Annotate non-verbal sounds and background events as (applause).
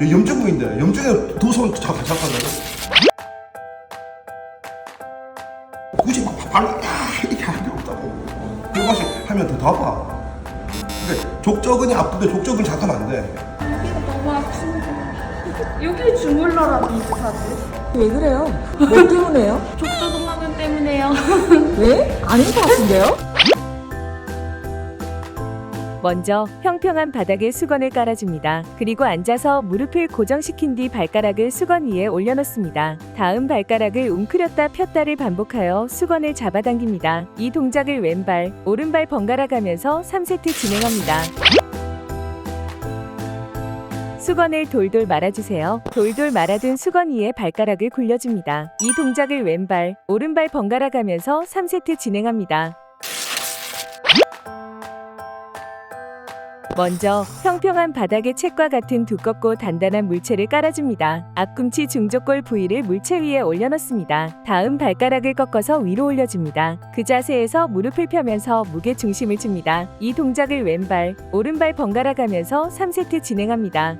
염증 부인데 염증에 두손 같이 잡았다고 굳이 막 발로 야 이렇게 할 필요 없다고 그것이 하면 더 아파 근데 족저근이 아픈데 족저근 잡으면 안돼 너무 아픈데. 여기 주물러라 비슷하지. 왜 그래요? (laughs) 뭐 때문에요? 족저근막은 때문에요. 왜? 아닌 것 같은데요? 먼저 평평한 바닥에 수건을 깔아줍니다. 그리고 앉아서 무릎을 고정시킨 뒤 발가락을 수건 위에 올려놓습니다. 다음 발가락을 웅크렸다 폈다를 반복하여 수건을 잡아당깁니다. 이 동작을 왼발, 오른발 번갈아 가면서 3세트 진행합니다. 수건을 돌돌 말아주세요. 돌돌 말아둔 수건 위에 발가락을 굴려줍니다. 이 동작을 왼발, 오른발 번갈아 가면서 3세트 진행합니다. 먼저 평평한 바닥에 책과 같은 두껍고 단단한 물체를 깔아줍니다. 앞꿈치 중족골 부위를 물체 위에 올려놓습니다. 다음 발가락을 꺾어서 위로 올려줍니다. 그 자세에서 무릎을 펴면서 무게 중심을 줍니다. 이 동작을 왼발, 오른발 번갈아 가면서 3세트 진행합니다.